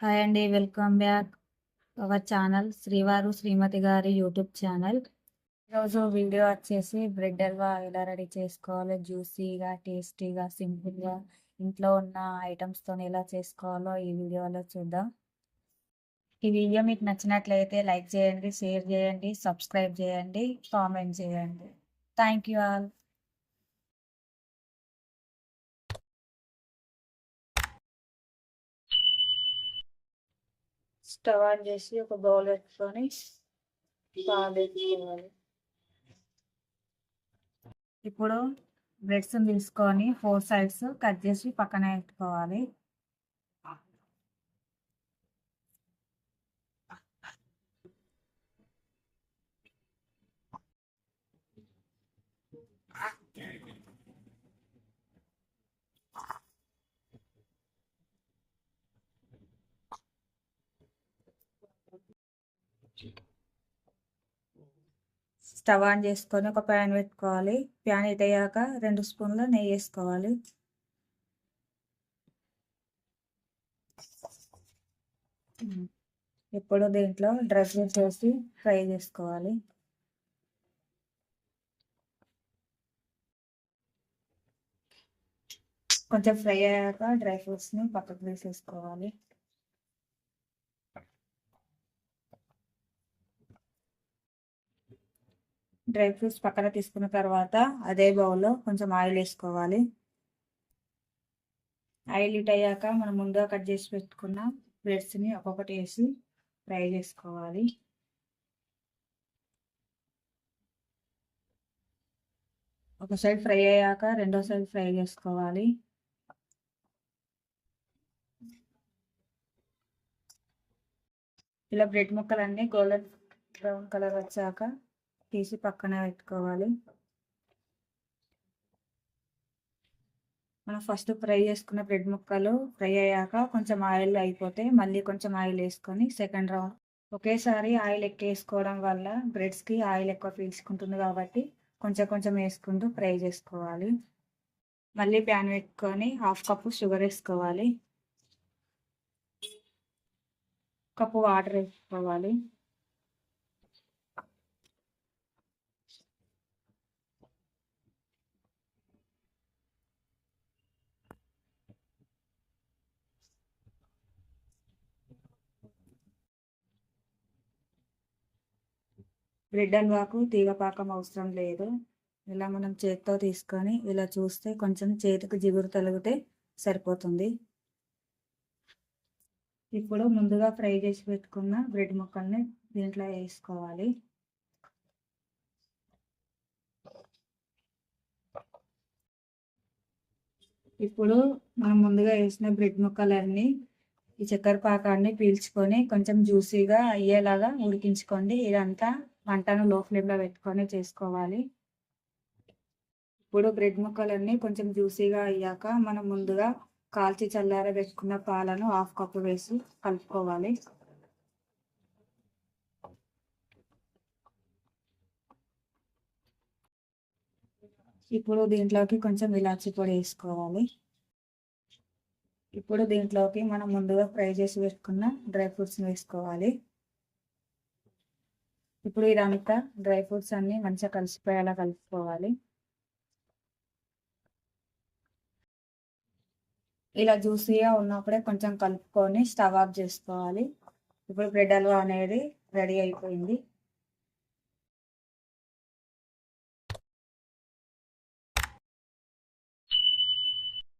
Hi అండి welcome back our channel శ్రీవారు శ్రీమతి గారి యూట్యూబ్ ఛానల్ ఈరోజు వీడియో వచ్చేసి బ్రెడ్ హల్వా ఎలా రెడీ చేసుకోవాలో జ్యూసీగా టేస్టీగా సింపుల్గా ఇంట్లో ఉన్న ఐటమ్స్తో ఎలా చేసుకోవాలో ఈ వీడియోలో చూద్దాం. ఈ వీడియో మీకు నచ్చినట్లయితే లైక్ చేయండి షేర్ చేయండి సబ్స్క్రైబ్ చేయండి కామెంట్ చేయండి. Thank you all stove on చేసి ఒక బౌల్ పెట్టుకొని బాగా ఇప్పుడు బ్రెడ్స్ తీసుకొని ఫోర్ సైడ్స్ కట్ చేసి పక్కన పెట్టుకోవాలి. స్టవ్ ఆన్ చేసుకొని ఒక ప్యాన్ పెట్టుకోవాలి. ప్యాన్ హీట్ అయ్యాక రెండు స్పూన్ల నెయ్యి వేసుకోవాలి. ఇప్పుడు దీంట్లో డ్రై ఫ్రూట్స్ వేసి ఫ్రై చేసుకోవాలి. కొంచెం ఫ్రై అయ్యాక డ్రై ఫ్రూట్స్ని పక్కకు వేసేసుకోవాలి డ్రై ఫ్రూట్స్ పక్కన తీసుకున్న తర్వాత అదే బౌల్లో కొంచెం ఆయిల్ వేసుకోవాలి. ఆయిల్ హీట్ అయ్యాక మనం ముందుగా కట్ చేసి పెట్టుకున్న బ్రెడ్స్ని ఒక్కొక్కటి వేసి ఫ్రై చేసుకోవాలి. ఒక సైడ్ ఫ్రై అయ్యాక రెండో సైడ్ ఫ్రై చేసుకోవాలి. ఇలా బ్రెడ్ ముక్కలన్నీ గోల్డెన్ బ్రౌన్ కలర్ వచ్చాక తీసి పక్కన పెట్టుకోవాలి. మనం ఫస్ట్ ఫ్రై చేసుకున్న బ్రెడ్ ముక్కలు ఫ్రై అయ్యాక కొంచెం ఆయిల్ అయిపోతే మళ్ళీ కొంచెం ఆయిల్ వేసుకొని సెకండ్ రౌండ్ ఒకేసారి ఆయిల్ ఎక్కువ వేసుకోవడం వల్ల బ్రెడ్స్కి ఆయిల్ ఎక్కువ పీల్చుకుంటుంది కాబట్టి కొంచెం కొంచెం వేసుకుంటూ ఫ్రై చేసుకోవాలి. మళ్ళీ ప్యాన్ పెట్టుకొని హాఫ్ కప్పు షుగర్ వేసుకోవాలి. కప్పు వాటర్ వేసుకోవాలి. బ్రెడ్ హల్వాకు తీగపాకం అవసరం లేదు. ఇలా మనం చేతితో తీసుకొని ఇలా చూస్తే కొంచెం చేతికి జిగురు తొలగితే సరిపోతుంది. ఇప్పుడు ముందుగా ఫ్రై చేసి పెట్టుకున్న బ్రెడ్ ముక్కల్ని దీంట్లో వేసుకోవాలి. ఇప్పుడు మనం ముందుగా వేసిన బ్రెడ్ ముక్కలన్నీ ఈ చక్కెర పాకాన్ని పీల్చుకొని కొంచెం జ్యూసీగా అయ్యేలాగా ఉడికించుకోండి. ఇదంతా మంటను లో ఫ్లేమ్లో పెట్టుకొని చేసుకోవాలి. ఇప్పుడు బ్రెడ్ ముక్కలన్నీ కొంచెం జ్యూసీగా అయ్యాక మనం ముందుగా కాల్చి చల్లార పెట్టుకున్న పాలను హాఫ్ కప్పు వేసి కలుపుకోవాలి. ఇప్పుడు దీంట్లోకి కొంచెం ఇలాచి పొడి వేసుకోవాలి. ఇప్పుడు దీంట్లోకి మనం ముందుగా ఫ్రై చేసి పెట్టుకున్న డ్రై ఫ్రూట్స్ని వేసుకోవాలి. ఇప్పుడు ఇదంతా డ్రై ఫ్రూట్స్ అన్ని మంచిగా కలిసిపోయేలా కలుపుకోవాలి. ఇలా జ్యూసీగా ఉన్నప్పుడే కొంచెం కలుపుకొని స్టవ్ ఆఫ్ చేసుకోవాలి. ఇప్పుడు బ్రెడ్ హల్వా అనేది రెడీ అయిపోయింది.